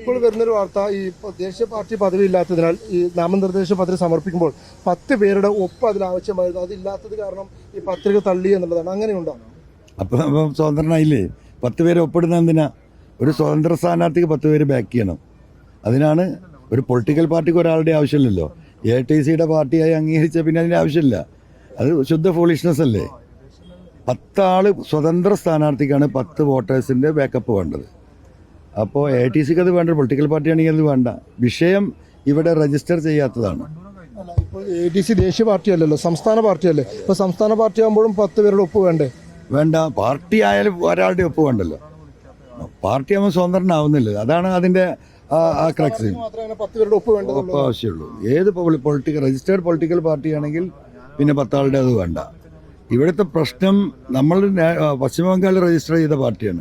ഇപ്പോൾ വരുന്നൊരു വാർത്ത ഈ ദേശീയ പാർട്ടി പദവി ഇല്ലാത്തതിനാൽ ഈ നാമനിർദ്ദേശ പത്രിക സമർപ്പിക്കുമ്പോൾ പത്ത് പേരുടെ ഒപ്പ് അതിൽ ആവശ്യമായിരുന്നു അതില്ലാത്തത് കാരണം ഈ പത്രിക തള്ളി എന്നുള്ളതാണ്. അങ്ങനെയുണ്ടോ? അപ്പം സ്വതന്ത്രനായില്ലേ? പത്ത് പേരെ ഒപ്പിടുന്ന എന്തിനാ? ഒരു സ്വതന്ത്ര സ്ഥാനാർത്ഥിക്ക് പത്ത് പേര് ബാക്ക് ചെയ്യണം. അതിനാണ് ഒരു പൊളിറ്റിക്കൽ പാർട്ടിക്ക് ഒരാളുടെ ആവശ്യമില്ലല്ലോ. എ ടി സിയുടെ പാർട്ടിയായി അംഗീകരിച്ച പിന്നെ അതിന്റെ ആവശ്യമില്ല. അത് ശുദ്ധ ഫോളിഷ്നെസ് അല്ലേ? പത്താൾ സ്വതന്ത്ര സ്ഥാനാർത്ഥിക്കാണ് പത്ത് വോട്ടേഴ്സിന്റെ ബാക്കപ്പ് വേണ്ടത്. അപ്പോൾ എ ടി സിക്ക് അത് വേണ്ട പൊളിറ്റിക്കൽ പാർട്ടി ആണെങ്കിൽ അത് വേണ്ട. വിഷയം ഇവിടെ രജിസ്റ്റർ ചെയ്യാത്തതാണ്. എ ടി സി ദേശീയ പാർട്ടി അല്ലല്ലോ സംസ്ഥാന പാർട്ടി അല്ലേ? ഇപ്പോൾ സംസ്ഥാന പാർട്ടി ആകുമ്പോഴും പത്ത് പേരുടെ ഒപ്പ് വേണ്ടേ? വേണ്ട പാർട്ടി ആയാലും ഒരാളുടെ ഒപ്പ് വേണ്ടല്ലോ. പാർട്ടി ആകുമ്പോൾ സ്വതന്ത്രനാവുന്നില്ല. അതാണ് അതിന്റെ ആ- ക്രക്സ് പത്ത് പേരുടെ ഒപ്പ് വേണ്ട ഒപ്പം ആവശ്യമുള്ളൂ. ഏത് പൊളിറ്റിക്കൽ രജിസ്റ്റേർഡ് പൊളിറ്റിക്കൽ പാർട്ടി ആണെങ്കിൽ പിന്നെ പത്താളുടെ അത് വേണ്ട. ഇവിടുത്തെ പ്രശ്നം നമ്മൾ പശ്ചിമ ബംഗാളിൽ രജിസ്റ്റർ ചെയ്ത പാർട്ടിയാണ്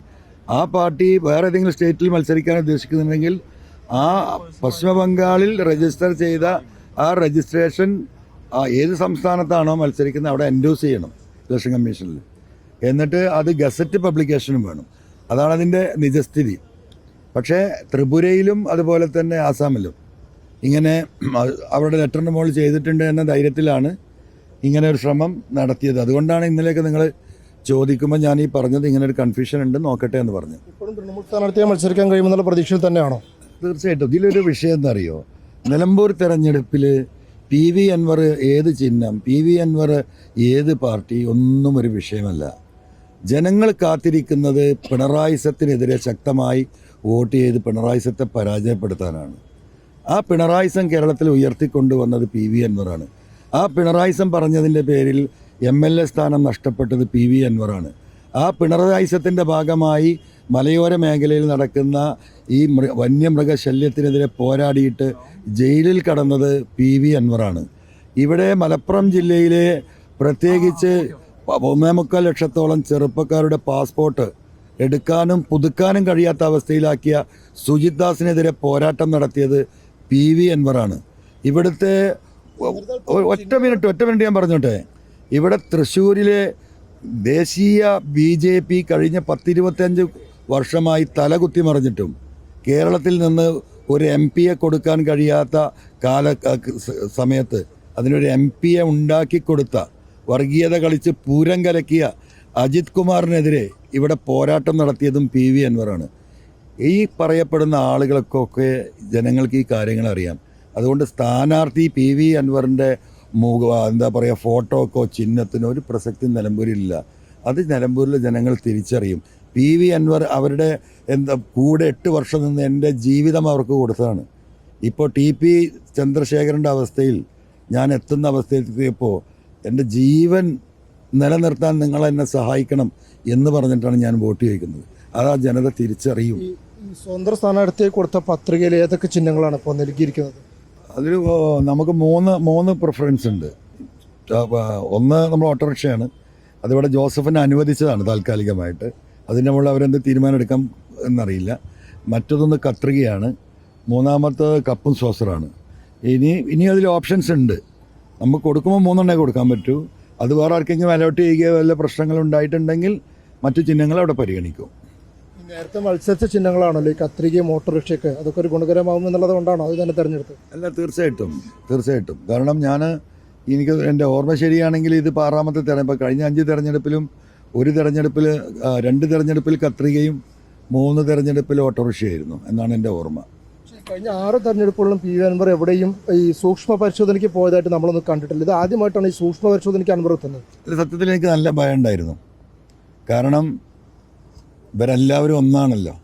ആ പാർട്ടി വേറെ ഏതെങ്കിലും സ്റ്റേറ്റിൽ മത്സരിക്കാൻ ഉദ്ദേശിക്കുന്നുണ്ടെങ്കിൽ ആ പശ്ചിമ ബംഗാളിൽ രജിസ്റ്റർ ചെയ്ത ആ രജിസ്ട്രേഷൻ ഏത് സംസ്ഥാനത്താണോ മത്സരിക്കുന്നത് അവിടെ എൻഡോസ് ചെയ്യണം ഇലക്ഷൻ കമ്മീഷനിൽ. എന്നിട്ട് അത് ഗസറ്റ് പബ്ലിക്കേഷനും വേണം. അതാണ് അതിന്റെ നിജസ്ഥിതി. പക്ഷേ ത്രിപുരയിലും അതുപോലെ തന്നെ ആസാമിലും ഇങ്ങനെ അവരുടെ ലെറ്ററിന്റെ മുകളിൽ ചെയ്തിട്ടുണ്ട് എന്ന ധൈര്യത്തിലാണ് ഇങ്ങനെ ഒരു ശ്രമം നടത്തിയത്. അതുകൊണ്ടാണ് ഇന്നലെയൊക്കെ നിങ്ങൾ ചോദിക്കുമ്പോൾ ഞാൻ ഈ പറഞ്ഞത് ഇങ്ങനെ ഒരു കൺഫ്യൂഷൻ ഉണ്ട് നോക്കട്ടെ എന്ന് പറഞ്ഞു. ഇപ്പോഴും തൃണമൂൽ സ്ഥാനാർത്ഥിയെ മത്സരിക്കാൻ കഴിയുമെന്നുള്ള പ്രതീക്ഷയിൽ തന്നെയാണോ? തീർച്ചയായിട്ടും. ഇതിലൊരു വിഷയം എന്നറിയോ നിലമ്പൂർ തെരഞ്ഞെടുപ്പിൽ പി വി അൻവർ ഏത് ചിഹ്നം പി വി അൻവർ ഏത് പാർട്ടി ഒന്നും ഒരു വിഷയമല്ല. ജനങ്ങൾ കാത്തിരിക്കുന്നത് പിണറായിസത്തിനെതിരെ ശക്തമായി വോട്ട് ചെയ്ത് പിണറായിസത്തെ പരാജയപ്പെടുത്താനാണ്. ആ പിണറായിസം കേരളത്തിൽ ഉയർത്തിക്കൊണ്ടുവന്നത് പി വി അൻവറാണ്. ആ പിണറായിസം പറഞ്ഞതിന്റെ പേരിൽ എം എൽ എ സ്ഥാനം നഷ്ടപ്പെട്ടത് പി വി അൻവറാണ് ആ പിണറായിസത്തിന്റെ ഭാഗമായി മലയോര മേഖലയിൽ നടക്കുന്ന ഈ മൃ വന്യമൃഗശല്യത്തിനെതിരെ പോരാടിയിട്ട് ജയിലിൽ കടന്നത് പി വി അൻവറാണ് ഇവിടെ മലപ്പുറം ജില്ലയിലെ പ്രത്യേകിച്ച് പ- ഒന്നേ മുക്കാൽ ലക്ഷത്തോളം ചെറുപ്പക്കാരുടെ പാസ്പോർട്ട് എടുക്കാനും പുതുക്കാനും കഴിയാത്ത അവസ്ഥയിലാക്കിയ സുജിത് ദാസിനെതിരെ പോരാട്ടം നടത്തിയത് പി വി അൻവറാണ് ഇവിടുത്തെ ഒറ്റ മിനിറ്റ് ഒറ്റ മിനിറ്റ് ഞാൻ പറഞ്ഞോട്ടെ. ഇവിടെ തൃശ്ശൂരിലെ ദേശീയ ബി ജെ പി കഴിഞ്ഞ പത്തിരുപത്തഞ്ച് വർഷമായി തലകുത്തി മറിഞ്ഞിട്ടും കേരളത്തിൽ നിന്ന് ഒരു എം പിയെ കൊടുക്കാൻ കഴിയാത്ത കാല സമയത്ത് അതിനൊരു എം പിയെ ഉണ്ടാക്കി കൊടുത്ത വർഗീയത കളിച്ച് പൂരം കലക്കിയ അജിത് കുമാറിനെതിരെ ഇവിടെ പോരാട്ടം നടത്തിയതും പി വി അൻവറാണ്. ഈ പറയപ്പെടുന്ന ആളുകൾക്കൊക്കെ ജനങ്ങൾക്ക് ഈ കാര്യങ്ങൾ അറിയാം. അതുകൊണ്ട് സ്ഥാനാർത്ഥി പി വി അൻവറിന്റെ മുഖ എന്താ പറയുക ഫോട്ടോക്കോ ചിഹ്നത്തിനോ ഒരു പ്രസക്തി നിലമ്പൂരിലില്ല. അത് നിലമ്പൂരിലെ ജനങ്ങൾ തിരിച്ചറിയും. പി വി അൻവർ അവരുടെ എന്താ കൂടെ എട്ട് വർഷം നിന്ന് എന്റെ ജീവിതം അവർക്ക് കൊടുത്തതാണ്. ഇപ്പോൾ ടി പി ചന്ദ്രശേഖരന്റെ അവസ്ഥയിൽ ഞാൻ എത്തുന്ന അവസ്ഥയിലെത്തിയപ്പോൾ എന്റെ ജീവൻ നിലനിർത്താൻ നിങ്ങൾ എന്നെ സഹായിക്കണം എന്ന് പറഞ്ഞിട്ടാണ് ഞാൻ വോട്ട് ചോദിക്കുന്നത്. അത് ആ ജനത തിരിച്ചറിയും. സ്വതന്ത്ര സ്ഥാനാർത്ഥിയെ കൊടുത്ത പത്രികയിൽ ഏതൊക്കെ ചിഹ്നങ്ങളാണ് ഇപ്പോൾ നൽകിയിരിക്കുന്നത്? അതിൽ നമുക്ക് മൂന്ന് മൂന്ന് പ്രിഫറൻസ് ഉണ്ട്. ഒന്ന് നമ്മൾ ഓട്ടോറിക്ഷയാണ്. അതിവിടെ ജോസഫിനെ അനുവദിച്ചതാണ് താൽക്കാലികമായിട്ട്. അതിന്റെ മുകളിൽ അവരെന്ത് തീരുമാനം എടുക്കാം എന്നറിയില്ല. മറ്റൊന്ന് കത്രികയാണ്. മൂന്നാമത്തെ കപ്പും സോസറാണ്. ഇനി ഇനി അതിൽ ഓപ്ഷൻസ് ഉണ്ട്. നമുക്ക് കൊടുക്കുമ്പോൾ മൂന്നെണ്ണേ കൊടുക്കാൻ പറ്റൂ. അത് വേറെ ആർക്കെങ്കിലും അലോട്ട് ചെയ്യുകയോ വല്ല പ്രശ്നങ്ങളുണ്ടായിട്ടുണ്ടെങ്കിൽ മറ്റു ചിഹ്നങ്ങൾ അവിടെ പരിഗണിക്കും. നേരത്തെ മത്സരിച്ച ചിഹ്നങ്ങളാണല്ലോ ഈ കത്രികയും മോട്ടോറിക്ഷയൊക്കെ അതൊക്കെ ഒരു ഗുണകരമാകും എന്നുള്ളത് കൊണ്ടാണോ അത് തന്നെ തെരഞ്ഞെടുത്തത്? അല്ല തീർച്ചയായിട്ടും. തീർച്ചയായിട്ടും. കാരണം ഞാൻ എനിക്ക് എന്റെ ഓർമ്മ ശരിയാണെങ്കിൽ ഇത് ആറാമത്തെ തെരഞ്ഞെടുപ്പ് കഴിഞ്ഞ അഞ്ച് തെരഞ്ഞെടുപ്പിലും ഒരു തെരഞ്ഞെടുപ്പിൽ രണ്ട് തെരഞ്ഞെടുപ്പിൽ കത്രികയും മൂന്ന് തെരഞ്ഞെടുപ്പിൽ ഓട്ടോറിക്ഷയായിരുന്നു എന്നാണ് എന്റെ ഓർമ്മ. കഴിഞ്ഞ ആറ് തെരഞ്ഞെടുപ്പുകളിലും പി വി അൻവർ എവിടെയും ഈ സൂക്ഷ്മ പരിശോധനയ്ക്ക് പോയതായിട്ട് നമ്മളൊന്നും കണ്ടിട്ടില്ല. ഇത് ആദ്യമായിട്ടാണ് ഈ സൂക്ഷ്മ പരിശോധനയ്ക്ക് അൻവർ എത്തുന്നത്. സത്യത്തിൽ എനിക്ക് നല്ല ഭയം ഉണ്ടായിരുന്നു. കാരണം ഇവരെല്ലാവരും ഒന്നാണല്ലോ.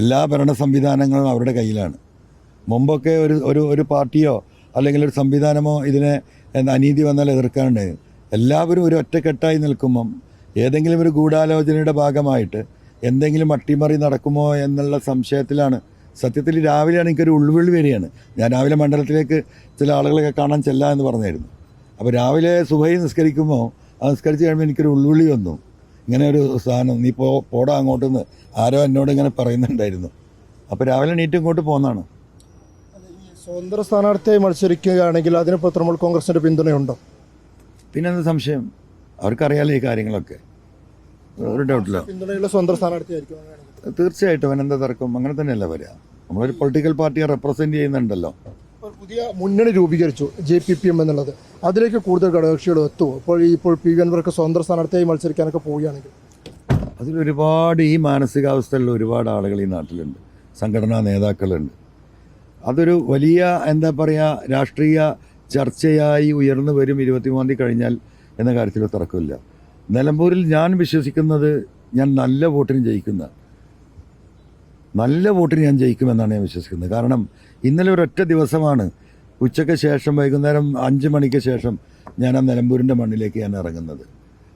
എല്ലാ ഭരണ സംവിധാനങ്ങളും അവരുടെ കയ്യിലാണ്. മുമ്പൊക്കെ ഒരു ഒരു ഒരു പാർട്ടിയോ അല്ലെങ്കിൽ ഒരു സംവിധാനമോ ഇതിനെ അനീതി വന്നാൽ എതിർക്കാനുണ്ടായിരുന്നു എല്ലാവരും ഒരു ഒറ്റക്കെട്ടായി നിൽക്കുമ്പം ഏതെങ്കിലും ഒരു ഗൂഢാലോചനയുടെ ഭാഗമായിട്ട് എന്തെങ്കിലും അട്ടിമറി നടക്കുമോ എന്നുള്ള സംശയത്തിലാണ്. സത്യത്തിൽ രാവിലെയാണ് എനിക്കൊരു ഉൾവിളി വരികയാണ്. ഞാൻ രാവിലെ മണ്ഡലത്തിലേക്ക് ചില ആളുകളൊക്കെ കാണാൻ ചെല്ലാം എന്ന് പറഞ്ഞായിരുന്നു. അപ്പോൾ രാവിലെ സുബൈ നിസ്കരിക്കുമ്പോൾ ആ നിസ്കരിച്ച് കഴിയുമ്പോൾ എനിക്കൊരു ഉൾവിളി വന്നു. ഇങ്ങനെ ഒരു സാധനം നീ പോ പോടാ അങ്ങോട്ടെന്ന് ആരോ എന്നോട് ഇങ്ങനെ പറയുന്നുണ്ടായിരുന്നു. അപ്പോൾ രാവിലെ നീറ്റ് ഇങ്ങോട്ട് പോകുന്നതാണ് സ്വതന്ത്ര സ്ഥാനാർത്ഥിയായി മത്സരിക്കുകയാണെങ്കിൽ അതിനിപ്പോൾ തൃണമൂൽ കോൺഗ്രസിന്റെ പിന്തുണയുണ്ടോ? പിന്നെന്ത് സംശയം? അവർക്കറിയാലോ ഈ കാര്യങ്ങളൊക്കെ. ഒരു ഡൗട്ടില്ല. പിന്തുണയുള്ള സ്വതന്ത്ര സ്ഥാനാർത്ഥിയായിരിക്കും തീർച്ചയായിട്ടും അവനെന്താ തർക്കം? അങ്ങനെ തന്നെയല്ല വരിക. നമ്മളൊരു പൊളിറ്റിക്കൽ പാർട്ടിയെ റെപ്രസെന്റ് ചെയ്യുന്നുണ്ടല്ലോ. ഒരു പുതിയ മുന്നണി രൂപീകരിച്ചു ജെ പി പി എം എന്നുള്ളത്. അതിലേക്ക് കൂടുതൽ ഘടകകക്ഷികൾ എത്തുമോ? ഇപ്പോൾ ഈ ഇപ്പോൾ പി വി അൻവർക്ക് സ്വതന്ത്ര സ്ഥാനാർത്ഥിയായി മത്സരിക്കാനൊക്കെ പോവുകയാണെങ്കിൽ. അതിലൊരുപാട് ഈ മാനസികാവസ്ഥയിൽ ഒരുപാട് ആളുകൾ ഈ നാട്ടിലുണ്ട്. സംഘടനാ നേതാക്കളുണ്ട്. അതൊരു വലിയ എന്താ പറയുക രാഷ്ട്രീയ ചർച്ചയായി ഉയർന്നു വരും ഇരുപത്തിമൂന്നാം തീയതി കഴിഞ്ഞാൽ എന്ന കാര്യത്തിൽ തർക്കമില്ല. നിലമ്പൂരിൽ ഞാൻ വിശ്വസിക്കുന്നത് ഞാൻ നല്ല വോട്ടിന് ജയിക്കുന്ന നല്ല വോട്ടിന് ഞാൻ ജയിക്കുമെന്നാണ് ഞാൻ വിശ്വസിക്കുന്നത്. കാരണം ഇന്നലെ ഒരൊറ്റ ദിവസമാണ്. ഉച്ചയ്ക്ക് ശേഷം വൈകുന്നേരം അഞ്ച് മണിക്ക് ശേഷം ഞാൻ ആ നിലമ്പൂരിന്റെ മണ്ണിലേക്ക് ഞാൻ ഇറങ്ങുന്നത്.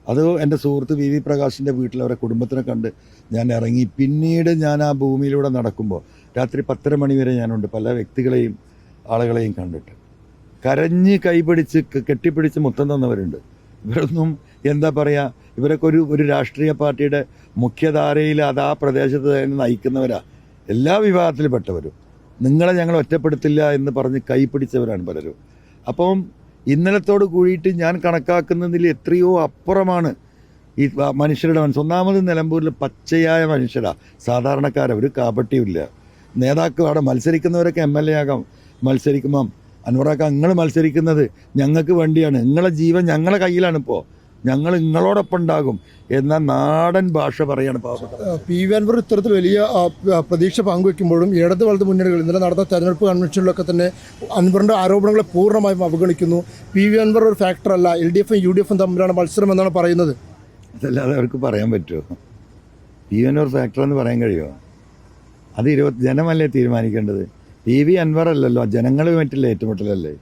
അത് എന്റെ സുഹൃത്ത് വി വി പ്രകാശിന്റെ വീട്ടിൽ അവരെ കുടുംബത്തിനെ കണ്ട് ഞാൻ ഇറങ്ങി. പിന്നീട് ഞാൻ ആ ഭൂമിയിലൂടെ നടക്കുമ്പോൾ രാത്രി പത്തര മണി വരെ ഞാനുണ്ട് പല വ്യക്തികളെയും ആളുകളെയും കണ്ടിട്ട്. കരഞ്ഞ് കൈപിടിച്ച് കെട്ടിപ്പിടിച്ച് മുത്തം തന്നവരുണ്ട്. ഇവരൊന്നും എന്താ പറയുക ഇവരൊക്കെ ഒരു ഒരു രാഷ്ട്രീയ പാർട്ടിയുടെ മുഖ്യധാരയിൽ അത് ആ പ്രദേശത്ത് തന്നെ നയിക്കുന്നവരാ. എല്ലാ വിഭാഗത്തിൽപ്പെട്ടവരും. നിങ്ങളെ ഞങ്ങൾ ഒറ്റപ്പെടുത്തില്ല എന്ന് പറഞ്ഞ് കൈപിടിച്ചവരാണ് പലരും. അപ്പം ഇന്നലത്തോട് കൂടിയിട്ട് ഞാൻ കണക്കാക്കുന്നതിൽ എത്രയോ അപ്പുറമാണ് ഈ മനുഷ്യരുടെ മനസ്സ്. ഒന്നാമത് നിലമ്പൂരിൽ പച്ചയായ മനുഷ്യരാ. സാധാരണക്കാരവർ ഒരു കാപട്യമില്ല നേതാക്കൾ അവിടെ മത്സരിക്കുന്നവരൊക്കെ എം എൽ എ ആകാം മത്സരിക്കുമ്പം അൻവറാക്ക നിങ്ങൾ മത്സരിക്കുന്നത് ഞങ്ങൾക്ക് വേണ്ടിയാണ്. നിങ്ങളെ ജീവൻ ഞങ്ങളെ കയ്യിലാണ് ഇപ്പോൾ ഞങ്ങൾ നിങ്ങളോടൊപ്പം ഉണ്ടാകും എന്ന നാടൻ ഭാഷ പറയാണ് പി വി അൻവർ ഇത്തരത്തിൽ വലിയ പ്രതീക്ഷ പങ്കുവെക്കുമ്പോഴും ഇടത് വലത് മുന്നണികൾ ഇന്നലെ നടന്ന തെരഞ്ഞെടുപ്പ് കൺവെൻഷനിലൊക്കെ തന്നെ അൻവറിന്റെ ആരോപണങ്ങളെ പൂർണമായും അവഗണിക്കുന്നു. പി വി അൻവർ ഒരു ഫാക്ടറല്ല എൽ ഡി എഫും യു ഡി എഫും തമ്മിലാണ് മത്സരം എന്നാണ് പറയുന്നത്. അതല്ലാതെ അവർക്ക് പറയാൻ പറ്റുമോ? പി വി അൻവർ ഫാക്ടർ എന്ന് പറയാൻ കഴിയുമോ? അത് ഇരുപത്തി ജനമല്ലേ തീരുമാനിക്കേണ്ടത്? പി വി അൻവർ അല്ലല്ലോ ജനങ്ങളുമായിട്ടുള്ള ഏറ്റുമുട്ടലല്ലേ?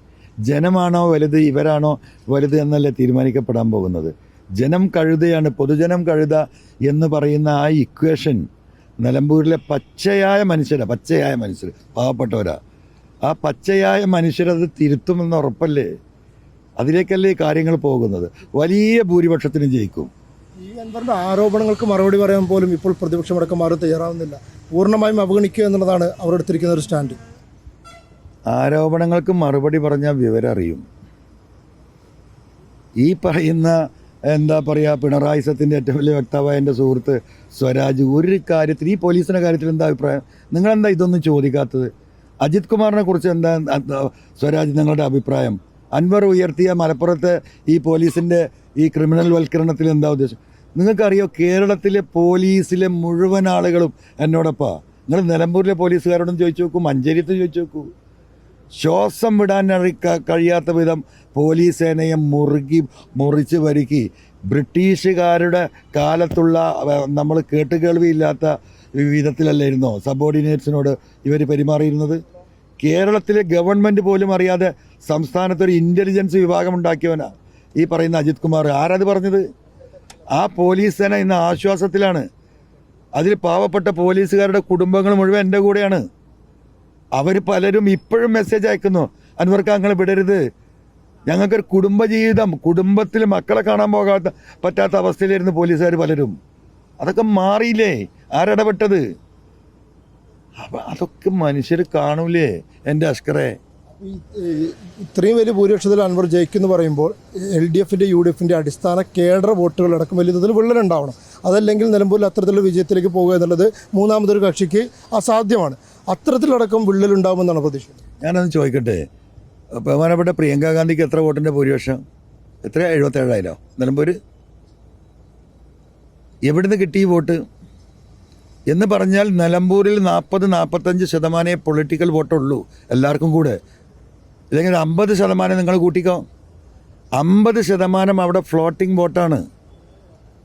ജനമാണോ വലുത് ഇവരാണോ വലുത് എന്നല്ലേ തീരുമാനിക്കപ്പെടാൻ പോകുന്നത്? ജനം കഴുതയാണ് പൊതുജനം കഴുത എന്ന് പറയുന്ന ആ ഇക്വേഷൻ നിലമ്പൂരിലെ പച്ചയായ മനുഷ്യരാ പച്ചയായ മനുഷ്യർ പാവപ്പെട്ടവരാ. ആ പച്ചയായ മനുഷ്യരത് തിരുത്തുമെന്ന് ഉറപ്പല്ലേ? അതിലേക്കല്ലേ ഈ കാര്യങ്ങൾ പോകുന്നത്? വലിയ ഭൂരിപക്ഷത്തിന് ജയിക്കും. ഈ അൻവറിന്റെ ആരോപണങ്ങൾക്ക് മറുപടി പറയാൻ പോലും ഇപ്പോൾ പ്രതിപക്ഷമടക്കം ആരും തയ്യാറാവുന്നില്ല. പൂർണമായും അവഗണിക്കുക എന്നുള്ളതാണ് അവർ എടുത്തിരിക്കുന്ന ഒരു സ്റ്റാൻഡ്. ആരോപണങ്ങൾക്ക് മറുപടി പറഞ്ഞാൽ വിവരം അറിയും. ഈ പറയുന്ന എന്താ പറയുക പിണറായി സത്തിന്റെ ഏറ്റവും വലിയ വക്താവായ എന്റെ സുഹൃത്ത് സ്വരാജ് ഒരു കാര്യത്തിൽ ഈ പോലീസിന്റെ കാര്യത്തിൽ എന്താ അഭിപ്രായം? നിങ്ങളെന്താ ഇതൊന്നും ചോദിക്കാത്തത്? അജിത് കുമാറിനെ കുറിച്ച് എന്താ സ്വരാജ് നിങ്ങളുടെ അഭിപ്രായം? അൻവർ ഉയർത്തിയ മലപ്പുറത്തെ ഈ പോലീസിന്റെ ഈ ക്രിമിനൽ വൽക്കരണത്തിൽ എന്താ ഉദ്ദേശം? നിങ്ങൾക്കറിയോ കേരളത്തിലെ പോലീസിലെ മുഴുവൻ ആളുകളും എന്നോടൊപ്പം. നിങ്ങൾ നിലമ്പൂരിലെ പോലീസുകാരോടും ചോദിച്ചു നോക്കൂ മഞ്ചേരിത്ത് ചോദിച്ചു നോക്കൂ. ശ്വാസം വിടാൻ കഴിയാത്ത വിധം പോലീസ് സേനയെ മുറുകി മുറിച്ച് വരുക്കി ബ്രിട്ടീഷുകാരുടെ കാലത്തുള്ള നമ്മൾ കേട്ടുകേൾവിയില്ലാത്ത വിധത്തിലല്ലായിരുന്നോ? സബോർഡിനേറ്റ്സിനോട് ഇവർ പെരുമാറിയിരുന്നത്? കേരളത്തിലെ ഗവൺമെന്റ് പോലും അറിയാതെ സംസ്ഥാനത്തൊരു ഇന്റലിജൻസ് വിഭാഗം ഉണ്ടാക്കിയവനാ ഈ പറയുന്ന അജിത് കുമാർ. ആരത് പറഞ്ഞത്? ആ പോലീസ് സേന ഇന്ന് ആശ്വാസത്തിലാണ്. അതിൽ പാവപ്പെട്ട പോലീസുകാരുടെ കുടുംബങ്ങൾ മുഴുവൻ എന്റെ കൂടെയാണ്. അവർ പലരും ഇപ്പോഴും മെസ്സേജ് അയക്കുന്നു. അൻവർക്ക് അങ്ങനെ വിടരുത്. ഞങ്ങൾക്കൊരു കുടുംബജീവിതം കുടുംബത്തിൽ മക്കളെ കാണാൻ പോകാത്ത പറ്റാത്ത അവസ്ഥയിലായിരുന്നു പോലീസുകാർ പലരും. അതൊക്കെ മാറിയില്ലേ? ആരിടപെട്ടത്? അപ്പം അതൊക്കെ മനുഷ്യർ കാണൂലേ? എന്റെ അഷ്കറെ ഇത്രയും വലിയ ഭൂരിപക്ഷത്തിൽ അൻവർ ജയിക്കുന്നു പറയുമ്പോൾ എൽ ഡി എഫിന്റെ യു ഡി എഫിന്റെ അടിസ്ഥാന കേഡർ വോട്ടുകൾ അടക്കം വലിയ തോതിൽ വിള്ളലുണ്ടാവണം. അതല്ലെങ്കിൽ നിലമ്പൂരിൽ അത്തരത്തിലുള്ള വിജയത്തിലേക്ക് പോകുക എന്നുള്ളത് മൂന്നാമതൊരു കക്ഷിക്ക് അസാധ്യമാണ്. അത്തരത്തിലടക്കം വിള്ളലുണ്ടാവുമെന്നാണ് പ്രതീക്ഷ ഞാനൊന്ന് ചോദിക്കട്ടെ. ബഹുമാനപ്പെട്ട പ്രിയങ്ക ഗാന്ധിക്ക് എത്ര വോട്ടിന്റെ ഭൂരിപക്ഷം? എത്ര എഴുപത്തേഴായിരോ? നിലമ്പൂർ എവിടുന്ന് കിട്ടി ഈ വോട്ട്? എന്ന് പറഞ്ഞാൽ നിലമ്പൂരിൽ നാൽപ്പത് നാൽപ്പത്തഞ്ച് ശതമാനമേ പൊളിറ്റിക്കൽ വോട്ടുള്ളൂ എല്ലാവർക്കും കൂടെ. ഇല്ലെങ്കിൽ ഒരു അമ്പത് ശതമാനം നിങ്ങൾ കൂട്ടിക്കോ? അമ്പത് ശതമാനം അവിടെ ഫ്ലോട്ടിംഗ് വോട്ടാണ്.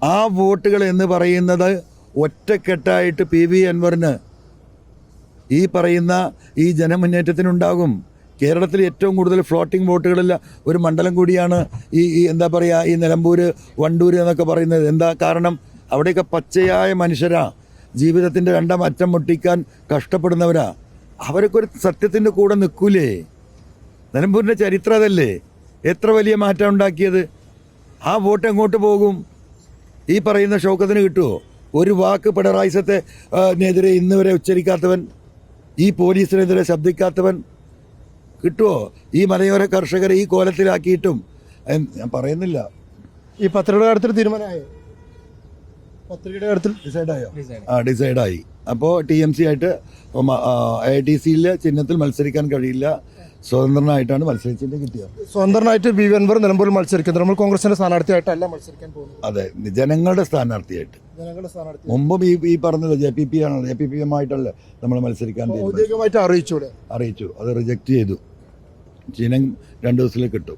ആ വോട്ടുകൾ എന്ന് പറയുന്നത് ഒറ്റക്കെട്ടായിട്ട് പി വി അൻവറിന് ഈ പറയുന്ന ഈ ജനമുന്നേറ്റത്തിനുണ്ടാകും. കേരളത്തിൽ ഏറ്റവും കൂടുതൽ ഫ്ലോട്ടിംഗ് വോട്ടുകളില്ല ഒരു മണ്ഡലം കൂടിയാണ് ഈ ഈ എന്താ പറയുക ഈ നിലമ്പൂർ വണ്ടൂർ എന്നൊക്കെ പറയുന്നത്. എന്താ കാരണം? അവിടെയൊക്കെ പച്ചയായ മനുഷ്യരാ. ജീവിതത്തിന്റെ രണ്ടാം അറ്റം മുട്ടിക്കാൻ കഷ്ടപ്പെടുന്നവരാ. അവരൊക്കെ ഒരു സത്യത്തിന്റെ കൂടെ നിൽക്കൂലേ? നിലമ്പൂരിന്റെ ചരിത്രം അതല്ലേ? എത്ര വലിയ മാറ്റം ഉണ്ടാക്കിയത്? ആ വോട്ട് എങ്ങോട്ട് പോകും? ഈ പറയുന്ന ഷൗക്കത്തിന് കിട്ടുമോ ഒരു വാക്ക് പിണറായി സത്തെ ആ, നെതിരെ ഇന്ന് വരെ ഉച്ചരിക്കാത്തവൻ ഈ പോലീസിനെതിരെ ശബ്ദിക്കാത്തവൻ കിട്ടുമോ ഈ മലയോര കർഷകരെ ഈ കോലത്തിലാക്കിയിട്ടും ഞാൻ പറയുന്നില്ല. ഈ പത്രികയുടെ കാര്യത്തിൽ തീരുമാനമായോ? പത്രികയുടെ കാര്യത്തിൽ ഡിസൈഡായോ? ആയോ ആ ഡിസൈഡായി. അപ്പോൾ ടി എം സി ആയിട്ട് ഐ ടി സിയിൽ ചിഹ്നത്തിൽ മത്സരിക്കാൻ കഴിയില്ല. സ്വതന്ത്രനായിട്ടാണ് മത്സരിച്ചിട്ട് കിട്ടിയത്. സ്വതന്ത്രനായിട്ട് ബി വി അൻവർ നിലമ്പൂരിൽ മത്സരിക്കുന്നത്. നമ്മൾ കോൺഗ്രസിന്റെ സ്ഥാനാർത്ഥിയായിട്ടല്ല മത്സരിക്കാൻ പോകുന്നത്. അതെ ജനങ്ങളുടെ സ്ഥാനാർത്ഥിയായിട്ട്. ജനങ്ങളുടെ സ്ഥാനാർത്ഥി. മുമ്പും ഈ ഈ പറഞ്ഞത് ജെ പി പി ആണ് ജെ പി പി എമ്മായിട്ടല്ല നമ്മൾ മത്സരിക്കാൻ. ഔദ്യോഗികമായിട്ട് അറിയിച്ചൂടെ? അറിയിച്ചു. അത് റിജക്ട് ചെയ്തു. ചിഹ്നം രണ്ടു ദിവസത്തിൽ കിട്ടും